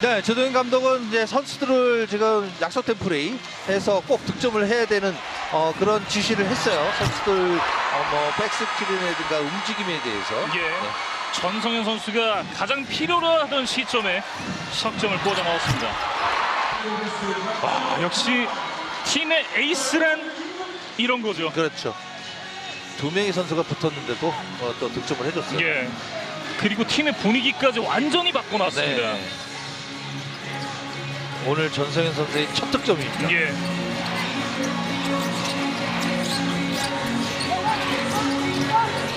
네, 조동현 감독은 이제 선수들을 지금 약속된 플레이 해서 꼭 득점을 해야 되는 어, 그런 지시를 했어요. 선수들 어, 뭐 백스킬이라든가 움직임에 대해서. 예. 네. 전성현 선수가 가장 필요로 하던 시점에 석점을 꽂아 넣었습니다. 와, 역시 팀의 에이스란 이런 거죠. 그렇죠. 두 명의 선수가 붙었는데도 어, 또 득점을 해줬어요. 예. 그리고 팀의 분위기까지 완전히 바꿔놨습니다. 네. 오늘 전성현 선수의 첫 득점입니다. 예.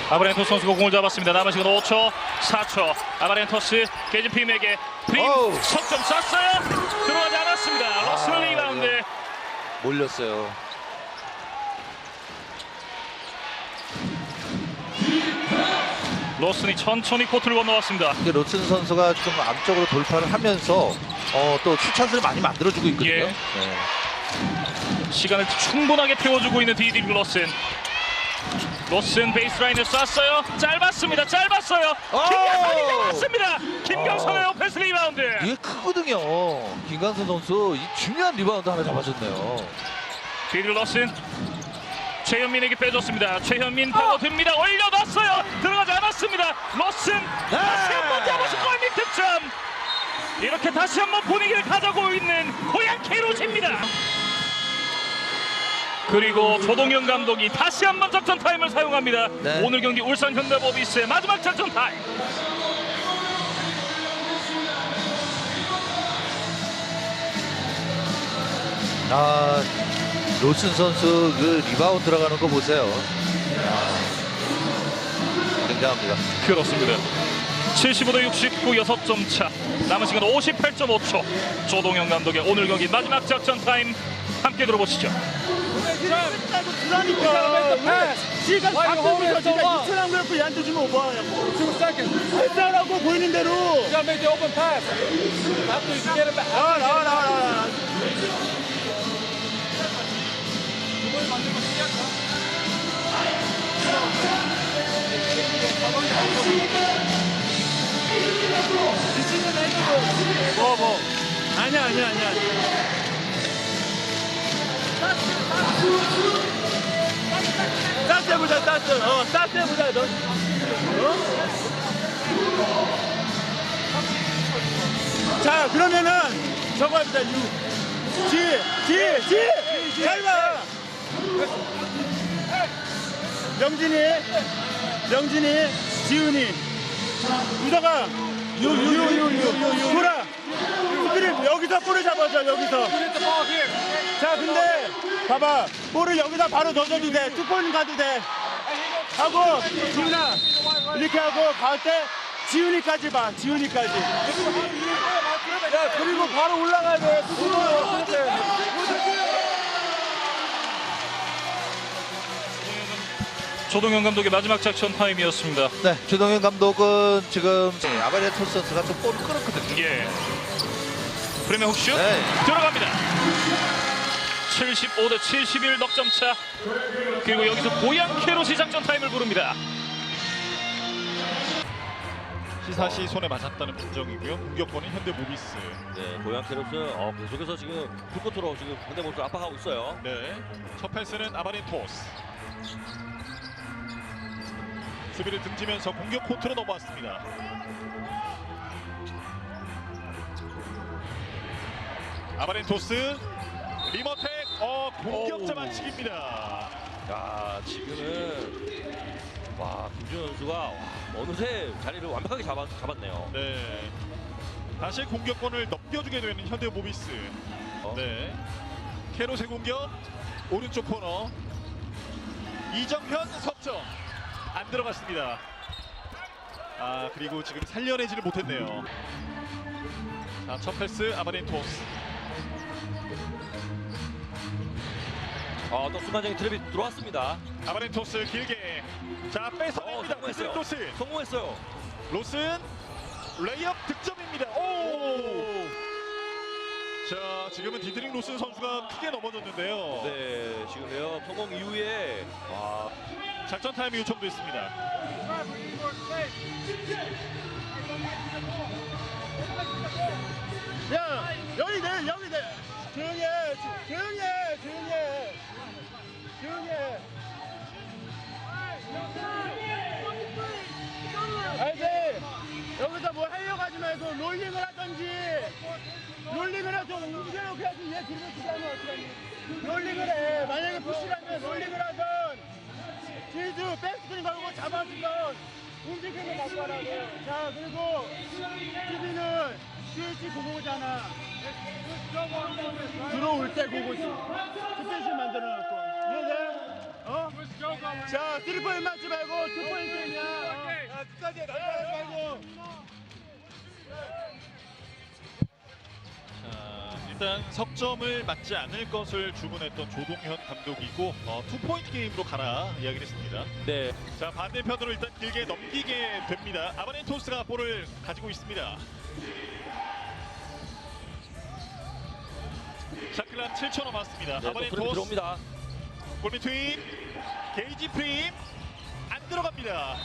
아바렌토스 선수가 공을 잡았습니다. 남은 시간 5초, 4초. 아바렌토스 게즈핌에게 프림 어우. 석점 쐈어요. 들어가지 않았습니다. 러스 아, 리바운드. 몰렸어요. 로슨이 천천히 코트를 건너왔습니다. 근데 로튼 선수가 좀 앞쪽으로 돌파를 하면서 어, 또 슈찬스를 많이 만들어주고 있거든요. 예. 네. 시간을 충분하게 태워주고 있는 디디 로슨. 로슨 베이스라인을 쐈어요. 짧았습니다. 짧았어요. 김경선이 오! 잡았습니다. 김경선의 오펜스 리바운드. 이게 크거든요. 김관선 선수 이 중요한 리바운드 하나 잡아줬네요. 디디 로슨. 최현민에게 빼줬습니다. 최현민 파고듭니다. 올려놨어요. 들어가지 않았습니다. 로슨 다시 한번 잡아서 골밑 득점. 이렇게 다시 한번 분위기를 가져오고 있는 고양 캐롯입니다. 그리고 조동현 감독이 다시 한번 작전 타임을 사용합니다. 네. 오늘 경기 울산 현대모비스의 마지막 작전 타임. 아 로슨 선수 그 리바운드 들어가는 거 보세요. 아, 굉장합니다. 그렇습니다. 75대 69 6점 차. 남은 시간 58.5초. 조동현 감독의 오늘 경기 마지막 작전 타임 함께 들어보시죠. 지금 바꾸면서 지금 이스라엘 그래프 얘한테 주면 뭐하냐고 패스하라고 보이는 대로 gotta make the open pass. After you get it back. 뭐, 뭐. 아니야, 아니야, 아니야. 따스 해보자, 따스. 어, 따스 해보자, 너. 어? 자, 그러면은 저거 합니다, 유. 지, 지, 지! 잘 봐! 명진이, 명진이, 지훈이. 우다가 유, 유, 유, 유, 유, 유. 돌아. 스크린 여기서 볼을 잡아줘, 여기서. 자, 근데 봐봐. 볼을 여기다 바로 넣어줘도 돼. 투포인 가도 돼. 하고 지훈아 이렇게 하고 갈 때 지훈이까지 봐. 지훈이까지. 야, 그리고 바로 올라가야 돼. 투포 조동현 감독의 마지막 작전 타임이었습니다. 네, 조동현 감독은 지금 아바레토스 선수가 좀 볼을 끌었거든요. 예. 프리메 훅슛 네. 들어갑니다. 75 대 71 넉점 차. 그리고 여기서 고양 캐롯이 작전 타임을 부릅니다. 시사시 손에 맞았다는 판정이고요. 공격권은 현대모비스. 네, 고양 캐럿은 어, 계속해서 지금 풀코트로 지금 현대모비스 압박하고 있어요. 네. 첫 패스는 아바렌토스. 수비를 등지면서 공격 코트로 넘어왔습니다. 아바렌토스 리머텍 어 공격자 반칙입니다. 야, 지금은 와 김준현 선수가 와, 어느새 자리를 완벽하게 잡았, 잡았네요. 네. 다시 공격권을 넘겨주게 되는 현대모비스. 어? 네. 캐롯의 공격 오른쪽 코너 이정현 석점 안 들어갔습니다. 아 그리고 지금 살려내지를 못했네요. 자 첫 패스 아바렌토스. 아, 또 순간적인 트랩이 들어왔습니다. 아바렌토스 길게 자 어, 뺏어냅니다. 성공했어요. 로스 성공했어요. 로슨 레이업 득점입니다. 오. 자 지금은 디드링 로슨 선수가 크게 넘어졌는데요. 네, 지금 레이업 성공 이후에 와, 작전 타임이 요청됐습니다. 야 여기 내 여기 내 조용히 해 조- 조용히 해 조용히 해. 조용히 해. 알지? 여기서 뭐 하려고 하지 말고 롤링을 하던지. 롤링을 해서 움직여놓고 해야지. 얘 뒤로 치자면 어떡하니? 롤링을 해. 만약에 푸시라면 롤링을 뒤에서 백스크린 걸고 움직임을 갖고 하라고. 자 그리고 수비는 스위치 고고잖아. 들어올 때 고고지. 스페이스 만들어놨고. 이해돼? 어? 자 3포인트 맞지 말고 2포인트 게임이야. 야해 날아가지 말고. 자, 일단 석점을 맞지 않을 것을 주문했던 조동현 감독이고 어, 투포인트 게임으로 가라 이야기를 했습니다. 네. 자 반대편으로 일단 길게 넘기게 됩니다. 아바렌토스가 볼을 가지고 있습니다. 샤클란 7초 남았습니다. 네, 또 프레임 아바렌토스 들어옵니다. 골밑 트임 게이지 프림 안 들어갑니다.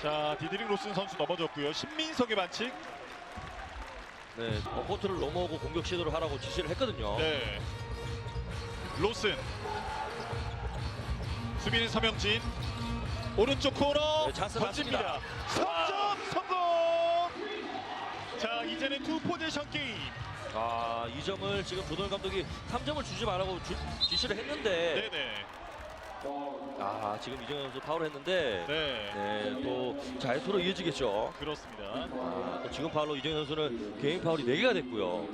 자 디드링 로슨 선수 넘어졌고요. 신민석의 반칙. 네, 어, 코트를 넘어오고 공격 시도를 하라고 지시를 했거든요. 네. 로슨. 수비는 서명진. 오른쪽 코너 네, 찬스 던집니다. 맞습니다. 3점 성공. 자 이제는 투 포지션 게임. 아, 이 점을 지금 조던 감독이 3점을 주지 말라고 주- 지시를 했는데 네네. 아, 지금 이정현 선수 파울을 했는데 네. 네, 또 자유투로 이어지겠죠. 그렇습니다. 아, 또 지금 파울로 이정현 선수는 개인 파울이 4개가 됐고요.